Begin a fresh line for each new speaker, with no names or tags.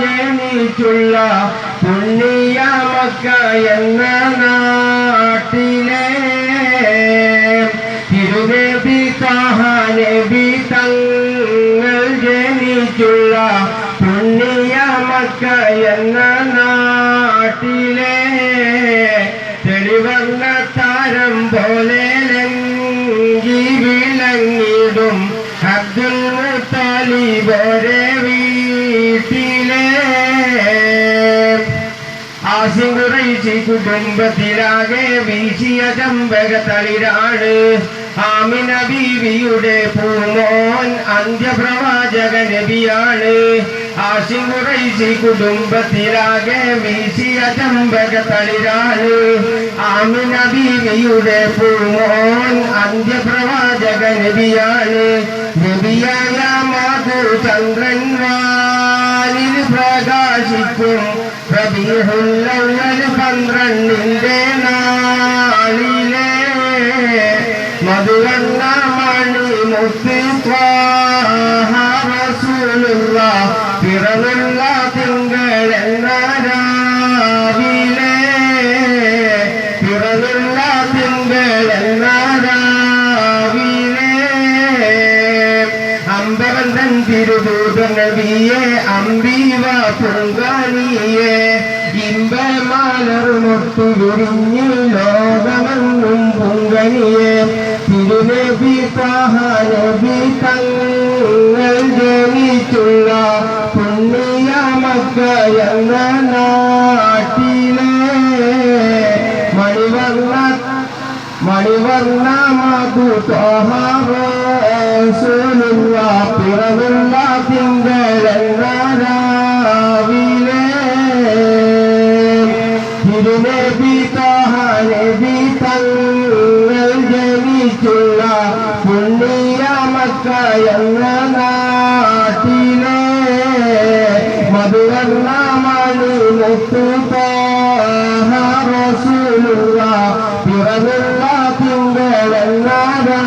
ജനിച്ചുള്ള പുണ്യ മക്ക എന്ന നാട്ടിലെ തിരുനബി നബി തങ്ങൾ ജനിച്ചുള്ള പുണ്യ മക്ക എന്ന നാട്ടിലെ തെളിവന്ന താരം പോലെ ആസിംഗുറൈച്ചി കുടുംബത്തിലാകെ വീശിയ ചമ്പക തളിരാണ് ആമിന ബീവിയുടെ പൂമോൻ അന്ത്യപ്രവാചക നബിയാണ്. ആസിംഗുറൈച്ചി കുടുംബത്തിലാകെ വീശിയ ചമ്പക തളിരാണ് ആമിന ബീവിയുടെ പൂമോൻ അന്ത്യപ്രവാചക നബിയാണ്. നബിയായ മാധു ചന്ദ്രൻ വാലിൽ പ്രകാശിക്കും. റബീഹുല്ലവൽ പന്ത്രണ്ടിന്റെ നാളിലെ മധുവണ്ണ മണി മുത്ത് റസൂലുള്ള പിറന്നുള്ള എന്ന രാവിലെ പിറന്നുള്ള തിങ്കൾ അമ്പരന്തൻ തിരുദൂതനവിയെ അമ്പീവ പൊങ്കാനിയെ ഇമ്പമാലറുമൊത്തു വിരിഞ്ഞു ലോകമെന്നും പൊങ്കനിയെ തിരുനബി താഹനബി തങ്ങൾ ജനിച്ചുള്ള പുണ്യ മക്ക എന്ന നാട്ടിലെ. മണിവർണ മണിവർണ മധു തോഹറൂലുള്ള നബി താഹ നബി തങ്ങൾ ജനിച്ചുള്ള പുണ്യ മക്ക എന്ന നാട്ടിലെ മധുരണ്ണമണി മുത്തുതാഹ റസൂലുള്ള പിറന്നുള്ള തിങ്കളെന്നാരാവി